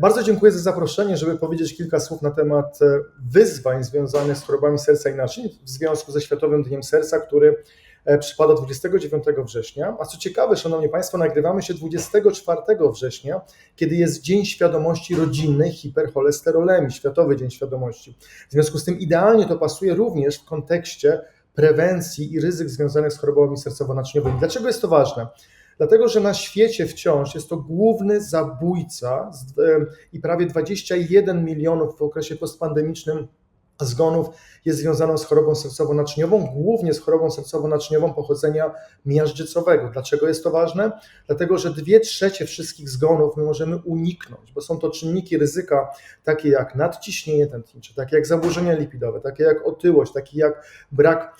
Bardzo dziękuję za zaproszenie, żeby powiedzieć kilka słów na temat e, wyzwań związanych z chorobami serca i naczyń w związku ze Światowym Dniem Serca, który e, przypada 29 września. A co ciekawe, Szanowni Państwo, nagrywamy się 24 września, kiedy jest Dzień Świadomości Rodzinnej Hipercholesterolemii, Światowy Dzień Świadomości. W związku z tym idealnie to pasuje również w kontekście prewencji i ryzyk związanych z chorobami sercowo-naczyniowymi. Dlaczego jest to ważne? Dlatego, że na świecie wciąż jest to główny zabójca i prawie 21 milionów w okresie postpandemicznym zgonów jest związano z chorobą sercowo-naczyniową, głównie z chorobą sercowo-naczyniową pochodzenia miażdżycowego. Dlaczego jest to ważne? Dlatego, że dwie trzecie wszystkich zgonów my możemy uniknąć, bo są to czynniki ryzyka takie jak nadciśnienie tętnicze, takie jak zaburzenia lipidowe, takie jak otyłość, takie jak brak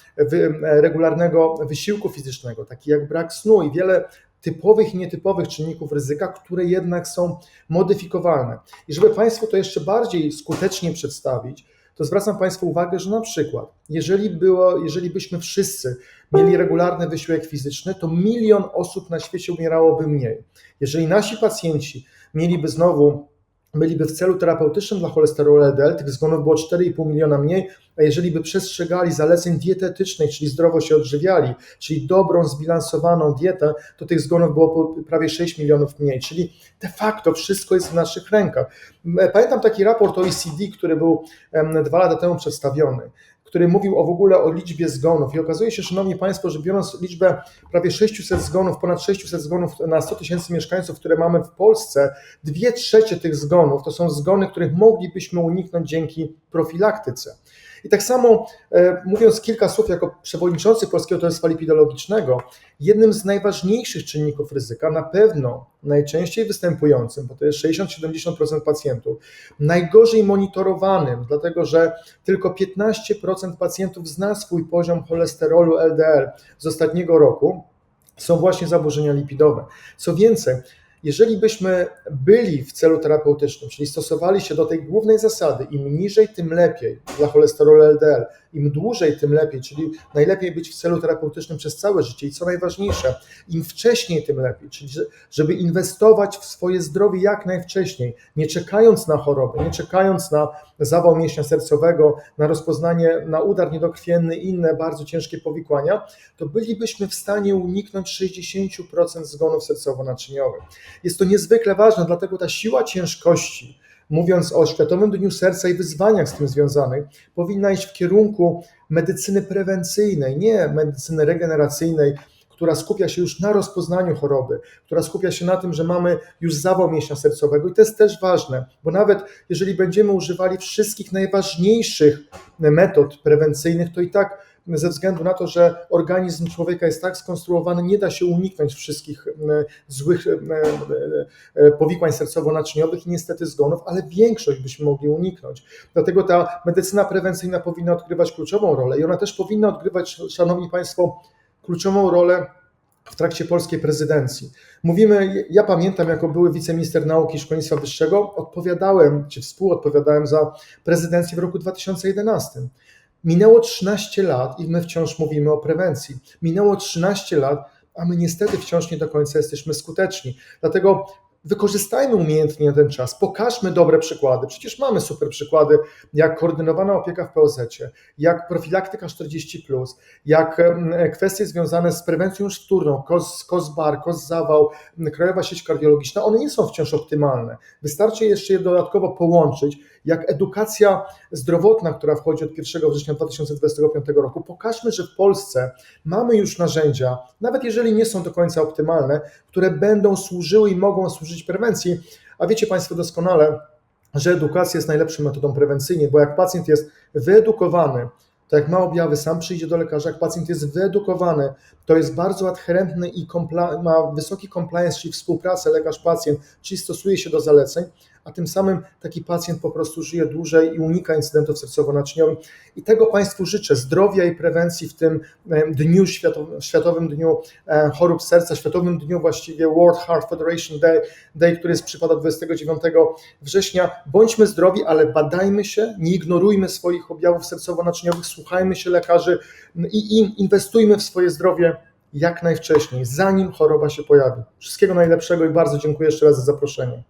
regularnego wysiłku fizycznego, taki jak brak snu i wiele typowych i nietypowych czynników ryzyka, które jednak są modyfikowalne. I żeby Państwu to jeszcze bardziej skutecznie przedstawić, to zwracam Państwu uwagę, że na przykład, jeżeli, było, jeżeli byśmy wszyscy mieli regularny wysiłek fizyczny, to milion osób na świecie umierałoby mniej. Jeżeli nasi pacjenci mieliby znowu byliby w celu terapeutycznym dla cholesterolu LDL, tych zgonów było 4,5 miliona mniej, a jeżeli by przestrzegali zaleceń dietetycznych, czyli zdrowo się odżywiali, czyli dobrą, zbilansowaną dietę, to tych zgonów było prawie 6 milionów mniej. Czyli de facto wszystko jest w naszych rękach. Pamiętam taki raport OECD, który był dwa lata temu przedstawiony, który mówił o w ogóle o liczbie zgonów. I okazuje się, Szanowni Państwo, że biorąc liczbę prawie 600 zgonów, ponad 600 zgonów na 100 tysięcy mieszkańców, które mamy w Polsce, dwie trzecie tych zgonów to są zgony, których moglibyśmy uniknąć dzięki profilaktyce. I tak samo, e, mówiąc kilka słów jako przewodniczący Polskiego Towarzystwa Lipidologicznego, jednym z najważniejszych czynników ryzyka, na pewno najczęściej występującym, bo to jest 60-70% pacjentów, najgorzej monitorowanym, dlatego że tylko 15% pacjentów zna swój poziom cholesterolu LDL z ostatniego roku, są właśnie zaburzenia lipidowe. Co więcej, jeżeli byśmy byli w celu terapeutycznym, czyli stosowali się do tej głównej zasady, im niżej, tym lepiej dla cholesterolu LDL, im dłużej, tym lepiej, czyli najlepiej być w celu terapeutycznym przez całe życie i co najważniejsze, im wcześniej, tym lepiej, czyli że- żeby inwestować w swoje zdrowie jak najwcześniej, nie czekając na chorobę, nie czekając na zawał mięśnia sercowego, na rozpoznanie, na udar niedokrwienny inne bardzo ciężkie powikłania, to bylibyśmy w stanie uniknąć 60% zgonów sercowo-naczyniowych. Jest to niezwykle ważne, dlatego ta siła ciężkości, mówiąc o Światowym Dniu Serca i wyzwaniach z tym związanych, powinna iść w kierunku medycyny prewencyjnej, nie medycyny regeneracyjnej, która skupia się już na rozpoznaniu choroby, która skupia się na tym, że mamy już zawał mięśnia sercowego. I to jest też ważne, bo nawet jeżeli będziemy używali wszystkich najważniejszych metod prewencyjnych, to i tak ze względu na to, że organizm człowieka jest tak skonstruowany, nie da się uniknąć wszystkich e, złych e, e, powikłań sercowo-naczyniowych i niestety zgonów, ale większość byśmy mogli uniknąć. Dlatego ta medycyna prewencyjna powinna odgrywać kluczową rolę i ona też powinna odgrywać, Szanowni Państwo, kluczową rolę w trakcie polskiej prezydencji. Mówimy, ja pamiętam, jako były wiceminister nauki i szkolnictwa wyższego, odpowiadałem, czy współodpowiadałem za prezydencję w roku 2011. Minęło 13 lat i my wciąż mówimy o prewencji. Minęło 13 lat, a my niestety wciąż nie do końca jesteśmy skuteczni. Dlatego wykorzystajmy umiejętnie ten czas, pokażmy dobre przykłady. Przecież mamy super przykłady, jak koordynowana opieka w POZ, jak profilaktyka 40, jak kwestie związane z prewencją KOS, KOS-BAR, KOS-zawał, m, Krajowa Sieć Kardiologiczna, one nie są wciąż optymalne. Wystarczy jeszcze je dodatkowo połączyć, jak edukacja zdrowotna, która wchodzi od 1 września 2025 roku. Pokażmy, że w Polsce mamy już narzędzia, nawet jeżeli nie są do końca optymalne, które będą służyły i mogą służyć prewencji. A wiecie Państwo doskonale, że edukacja jest najlepszą metodą prewencyjnej, bo jak pacjent jest wyedukowany, to jak ma objawy, sam przyjdzie do lekarza, jak pacjent jest wyedukowany, to jest bardzo adherentny i ma wysoki compliance, czyli współpracę lekarz-pacjent, czyli stosuje się do zaleceń, a tym samym taki pacjent po prostu żyje dłużej i unika incydentów sercowo-naczyniowych. I tego Państwu życzę, zdrowia i prewencji w tym em, dniu, światowym, Światowym Dniu e, Chorób Serca, Światowym Dniu właściwie World Heart Federation Day, Day który jest, przypada 29 września. Bądźmy zdrowi, ale badajmy się, nie ignorujmy swoich objawów sercowo-naczyniowych, słuchajmy się lekarzy i, i inwestujmy w swoje zdrowie jak najwcześniej, zanim choroba się pojawi. Wszystkiego najlepszego i bardzo dziękuję jeszcze raz za zaproszenie.